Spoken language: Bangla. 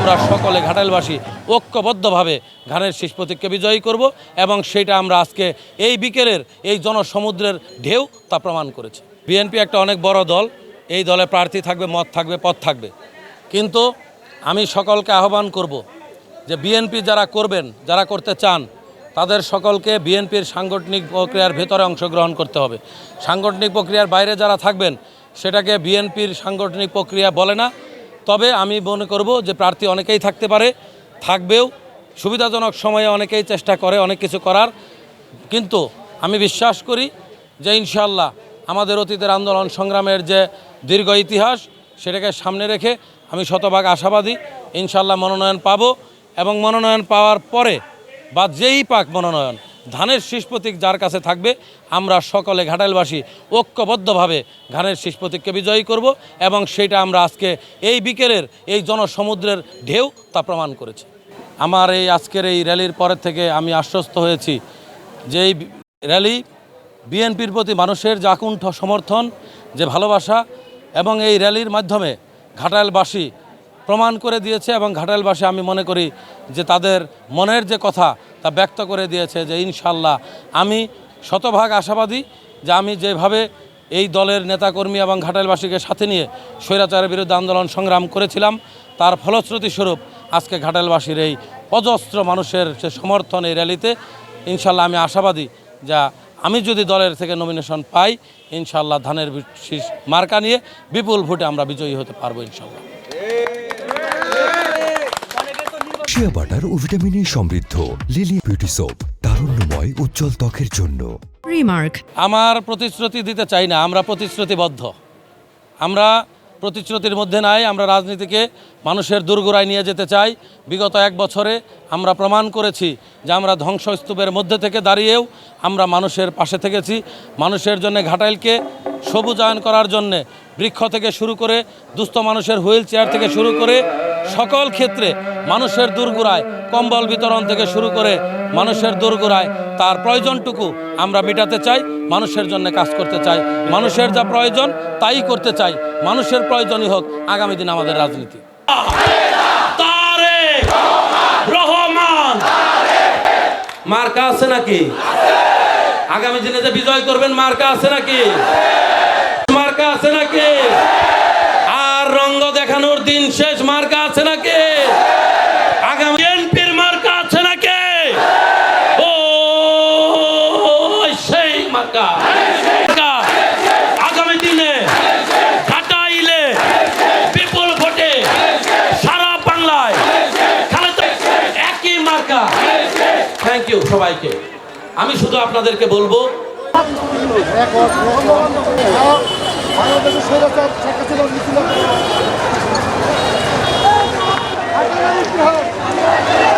আমরা সকলে ঘাটাইলবাসী ঐক্যবদ্ধভাবে ঘানের শীষ প্রতীককে বিজয়ী করব এবং সেটা আমরা আজকে এই বিকেলের এই জনসমুদ্রের ঢেউ তা প্রমাণ করেছে। বিএনপি একটা অনেক বড় দল, এই দলে প্রার্থী থাকবে, মত থাকবে পথ থাকবে। কিন্তু আমি সকলকে আহ্বান করব যে বিএনপি যারা করবেন, যারা করতে চান, তাদের সকলকে বিএনপির সাংগঠনিক প্রক্রিয়ার ভেতরে অংশগ্রহণ করতে হবে। সাংগঠনিক প্রক্রিয়ার বাইরে যারা থাকবেন, সেটাকে বিএনপির সাংগঠনিক প্রক্রিয়া বলে না তবে আমি মনে করব যে প্রার্থী অনেকেই থাকতে পারে, থাকবেও। সুবিধাজনক সময়ে অনেকেই চেষ্টা করে, অনেক কিছু করার। কিন্তু আমি বিশ্বাস করি যে ইনশাল্লাহ আমাদের অতীতের আন্দোলন সংগ্রামের যে দীর্ঘ ইতিহাস, সেটাকে সামনে রেখে আমি শতভাগ আশাবাদী ইনশাল্লাহ মনোনয়ন পাবো। এবং মনোনয়ন পাওয়ার পরে, বা যেই পাক মনোনয়ন ধানের শীষ প্রতীক যার কাছে থাকবে, আমরা সকলে ঘাটাইলবাসী ঐক্যবদ্ধভাবে ধানের শীষ প্রতীককে বিজয়ী করব এবং সেটা আমরা আজকে এই বিকেলের এই জনসমুদ্রের ঢেউ তা প্রমাণ করেছে। আমার এই আজকের এই র্যালির পরের থেকে আমি আশ্বস্ত হয়েছি যে এই র্যালি বিএনপির প্রতি মানুষের যে সমর্থন, যে ভালোবাসা এবং এই র্যালির মাধ্যমে ঘাটাইলবাসী প্রমাণ করে দিয়েছে এবং ঘাটাইলবাসী আমি মনে করি যে তাদের মনের যে কথা তা ব্যক্ত করে দিয়েছে যে ইনশাল্লাহ আমি শতভাগ আশাবাদী যে আমি যেভাবে এই দলের নেতাকর্মী এবং ঘাটাইলবাসীকে সাথে নিয়ে স্বৈরাচারের বিরুদ্ধে আন্দোলন সংগ্রাম করেছিলাম, তার ফলশ্রুতি স্বরূপ আজকে ঘাটাইলবাসীর এই অজস্র মানুষের সে সমর্থন এই র্যালিতে ইনশাল্লাহ আমি আশাবাদী যা আমি যদি দলের থেকে নমিনেশন পাই, ইনশাল্লাহ ধানের মার্কা নিয়ে বিপুল ভোটে আমরা বিজয়ী হতে পারব ইনশাল্লাহ। শিয়া বাটার ও ভিটামিনে সমৃদ্ধ। লিলি বিউটি সোপ তারুণ্যময় উজ্জ্বল ত্বকের জন্য। Remark. আমার প্রতিশ্রুতি দিতে চাই না আমরা প্রতিশ্রুতিবদ্ধ। আমরা প্রতিশ্রুতির মধ্যে নাই আমরা রাজনীতিকে মানুষের দুর্গোড়ায় নিয়ে যেতে চাই। বিগত এক বছরে আমরা প্রমাণ করেছি যে আমরা ধ্বংসস্তূপের মধ্যে থেকে দাঁড়িয়েও আমরা মানুষের পাশে থেকেছি। মানুষের জন্য ঘাটাইলকে সবুজায়ন করার জন্যে বৃক্ষ থেকে শুরু করে দুস্থ মানুষের হুইল চেয়ার থেকে শুরু করে সকল ক্ষেত্রে মানুষের দুর্গুড়ায় কম্বল বিতরণ থেকে শুরু করে মানুষের দুর্গুড়ায় তার প্রয়োজনটুকু আমরা মেটাতে চাই, মানুষের জন্য কাজ করতে চাই। মানুষের যা প্রয়োজন, তাই করতে চাই। মানুষের প্রয়োজনই হোক, আগামী দিন আমাদের রাজনীতি। মার্কা আছে নাকি? আগামী দিনে যে বিজয় করবেন, মার্কা আছে নাকি? মার্কা আছে নাকি? দেখানোর দিন শেষ মার্কা আছে নাকি? আগামী বিএনপির মার্কা আছে নাকি? ও, সেই মার্কা। আগামী দিনে ভোটে সারা বাংলায় একই মার্কা। থ্যাংক ইউ সবাইকে। আমি শুধু আপনাদেরকে বলব মিছিল